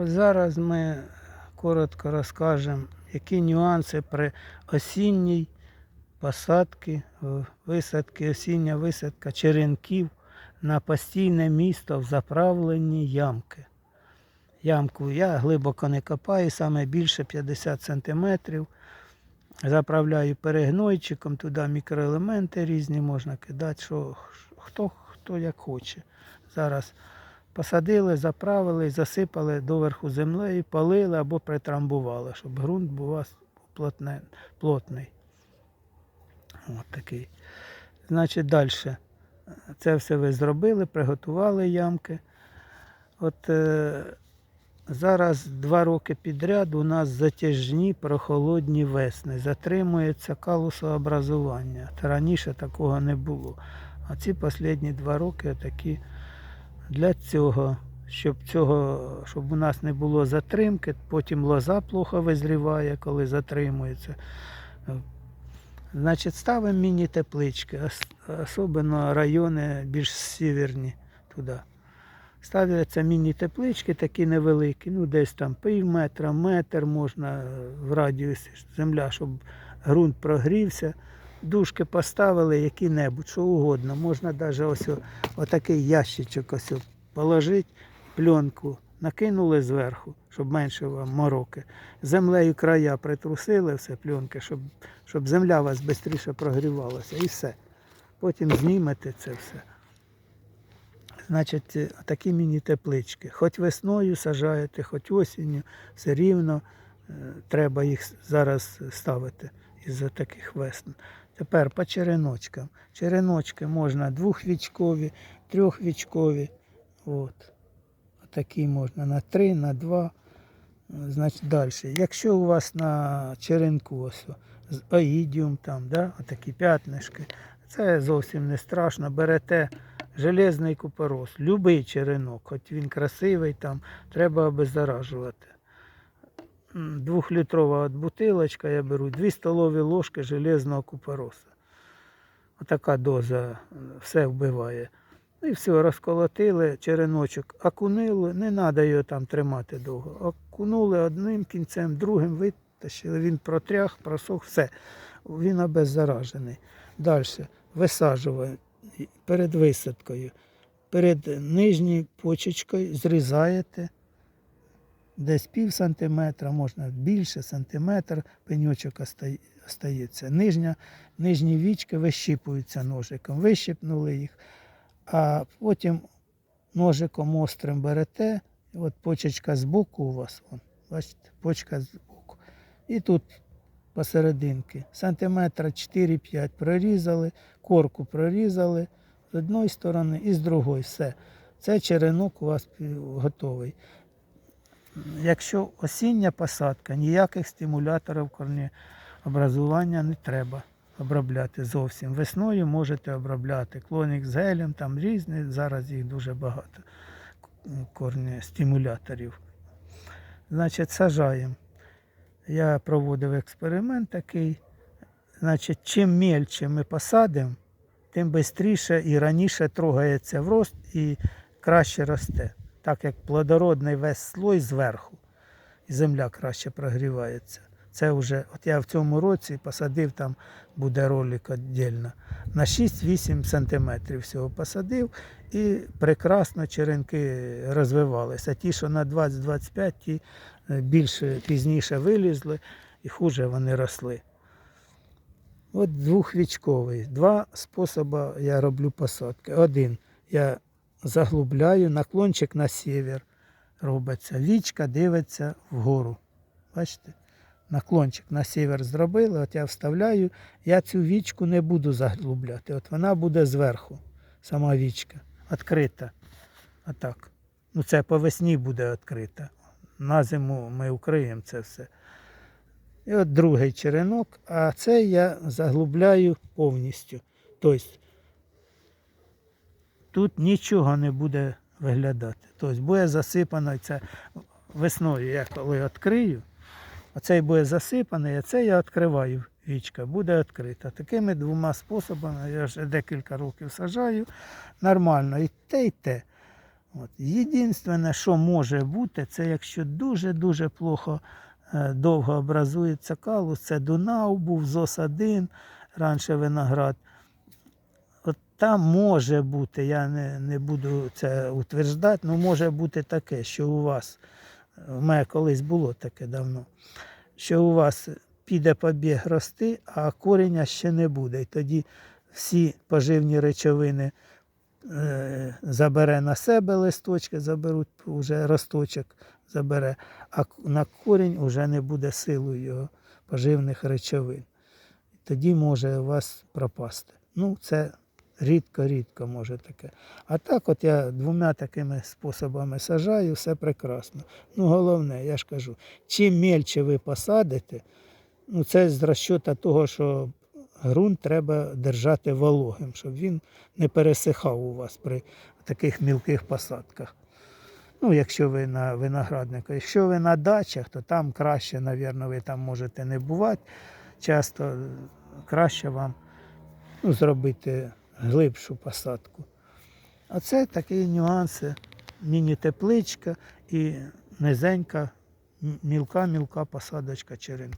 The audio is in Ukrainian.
Зараз ми коротко розкажемо, які нюанси при осінній посадці, висадки, осіння висадка черенків на постійне місто в заправленні ямки. Ямку я глибоко не копаю, саме більше 50 см. Заправляю перегнойчиком, туди мікроелементи різні можна кидати, що хто, хто як хоче. Зараз посадили, заправили, засипали доверху землею, полили або притрамбували, щоб ґрунт був плотний. От такий. Значить, далі. Це все ви зробили, приготували ямки. От е, зараз два роки підряд у нас затяжні прохолодні весни. Затримується калусообразування. Раніше такого не було. А ці останні два роки такі для цього, щоб цього, щоб у нас не було затримки, потім лоза плохо визріває, коли затримується. Значить, ставимо міні-теплички, особливо райони більш сіверні туди. Ставляться міні-теплички такі невеликі, ну десь там пів метра, метр можна в радіусі земля, щоб ґрунт прогрівся. Дужки поставили які-небудь, що угодно. Можна навіть ось отакий ящичок ось положити, пленку, накинули зверху, щоб менше вам мороки. Землею края притрусили все пленки, щоб, щоб земля вас швидше прогрівалася і все. Потім знімете це все. Значить, такі міні-теплички. Хоч весною сажаєте, хоч осінню, все рівно е, треба їх зараз ставити із-за таких весн. Тепер по череночкам. Череночки можна двохвічкові, трьохвічкові. От. Такі можна на три, на два. Значить, далі. Якщо у вас на черенку з оїдіум там, да, отакі п'ятнишки, це зовсім не страшно. Берете железний купорос, любий черенок, хоч він красивий, там, треба обеззаражувати. Двохлітрова бутилочка я беру, 2 столові ложки железного купороса. Отака доза все вбиває. Ну І все, розколотили череночок, окунили, не треба його там тримати довго. Окунули одним кінцем, другим витащили, він протряг, просох, все. Він обеззаражений. Далі висаджуємо перед висадкою. Перед нижньою почечкою зрізаєте десь пів сантиметра, можна більше сантиметр, пеньочок оста- остається. Нижня, нижні вічки вищіпуються ножиком. Вищипнули їх, а потім ножиком острим берете, от почечка з боку у вас, вон, бачите, почка з боку. І тут посерединки сантиметра 4-5 прорізали, корку прорізали з одної сторони і з другої. Все. Це черенок у вас готовий. Якщо осіння посадка, ніяких стимуляторів корнеобразування не треба обробляти зовсім. Весною можете обробляти клонік з гелем, там різні, зараз їх дуже багато корнестимуляторів. Значить, сажаємо. Я проводив експеримент такий. Значить, чим мельче ми посадимо, тим швидше і раніше трогається в рост і краще росте. Так як плодородний весь слой зверху, і земля краще прогрівається. Це вже, от я в цьому році посадив, там буде ролик віддільно, на 6-8 сантиметрів всього посадив і прекрасно черенки розвивалися. Ті, що на 20-25, ті е, більше пізніше вилізли і хуже вони росли. От двохвічковий. Два способи я роблю посадки. Один я заглубляю, наклончик на север робиться. Вічка дивиться вгору. Бачите? Наклончик на север зробили, от я вставляю, я цю вічку не буду заглубляти. От вона буде зверху, сама вічка, відкрита. Отак. Ну це по весні буде відкрита. На зиму ми укриємо це все. І от другий черенок, а це я заглубляю повністю. Тобто тут нічого не буде виглядати. Тобто буде засипано це весною, я коли відкрию, оцей буде засипаний, а це я відкриваю. Вічка буде відкрита. Такими двома способами я вже декілька років сажаю. Нормально. І те, і те. От. Єдине, що може бути, це якщо дуже-дуже плохо е, довго образується калус, це Дунау був, ЗОС-1, раніше виноград. Там може бути, я не, не буду це утверждати, але може бути таке, що у вас, в мене колись було таке давно, що у вас піде побіг рости, а кореня ще не буде. І тоді всі поживні речовини е, забере на себе листочки, заберуть вже росточок забере, а на корінь вже не буде силу його поживних речовин. Тоді може у вас пропасти. Ну, це рідко-рідко може таке. А так, от я двома такими способами сажаю, все прекрасно. Ну, головне, я ж кажу, чим мельче ви посадите, ну це з розчота того, що ґрунт треба держати вологим, щоб він не пересихав у вас при таких мілких посадках. Ну, якщо ви на винограднику. Якщо ви на дачах, то там краще, мабуть, ви там можете не бувати. Часто краще вам ну, зробити глибшу посадку. А це такі нюанси. Міні-тепличка і низенька, мілка-мілка посадочка черенків.